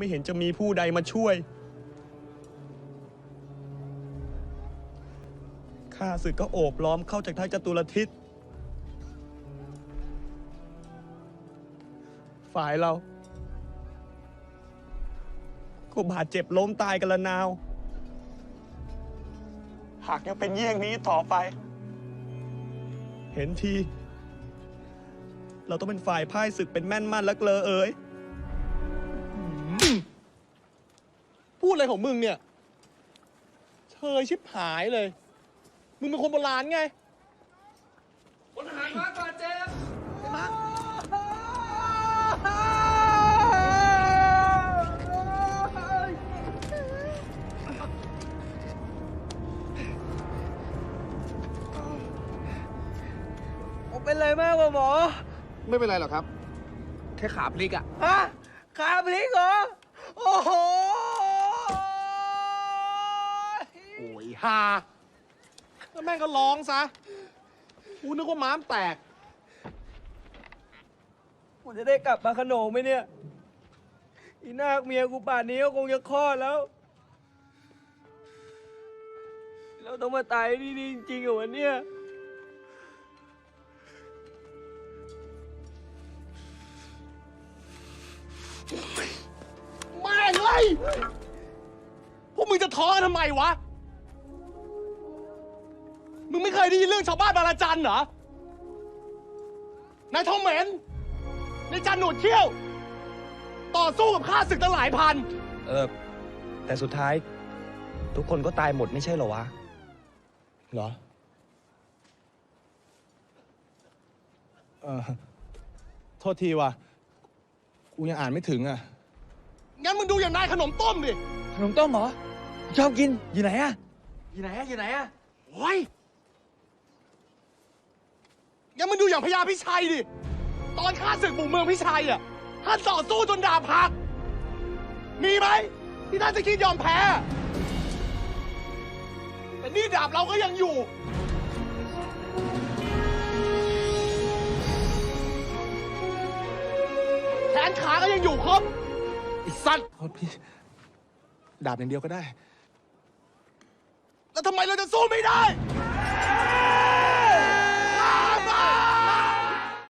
ไม่เห็นจะมีผู้ใดมาช่วย ข้าศึกก็โอบล้อมเข้าจากทางจตุรทิศ ฝ่ายเรา ก็บาดเจ็บล้มตายกันละนาว หากยังเป็นเยี่ยงนี้ต่อไป เห็นที เราต้องเป็นฝ่ายพ่ายศึกเป็นแม่นมั่นและเกลอเอ๋ย พูดอะไรของมึงเนี่ยเชยชิบหายเลย มึงเป็นคนโบราณไงคนหายมาก่อนเจ็บผมเป็นไรมากกว่าหมอ ไม่เป็นไรหรอกครับ แค่ขาพลิกอะฮะขาพลิกเหรอ โอ้โห โอ้ย ฮาแล้วแม่งก็ร้องซะกูนึกว่าม้ามแตกกูจะได้กลับมาขนงไหมเนี่ย อีนาคเมียกูป่านนี้ก็คงจะคลอดแล้วเราต้องมาตายที่นี่จริงๆเหรอวะเนี่ย แม่งเลยพวกมึงจะท้อกันทำไมวะ มึงไม่เคยได้ยินเรื่องชาวบ้านบางระจันเหรอ นายทองเหม็นนายจันหนวดเขี้ยว ต่อสู้กับข้าศึกตั้งหลายพัน เออ แต่สุดท้าย ทุกคนก็ตายหมดไม่ใช่เหรอวะ เหรอ เออโทษทีว่ะ กูยังอ่านไม่ถึงอะ งั้นมึงดูอย่างนายขนมต้มดิ ขนมต้มเหรอ ชอบกิน อยู่ไหนอะอยู่ไหนอะอยู่ไหนอะโอ้ย งั้นมึงดูอย่างพญาพิชัยดิ ตอนข้าศึกบุกเมืองพิชัยอะท่านต่อสู้จนดาบหัก มีไหมที่ท่านจะคิดยอมแพ้ แต่นี่ดาบเราก็ยังอยู่ แขนขาก็ยังอยู่ครบไอ้สัตว์โทษพี่ ดาบอย่างเดียวก็ได้ แล้วทำไมเราจะสู้ไม่ได้เ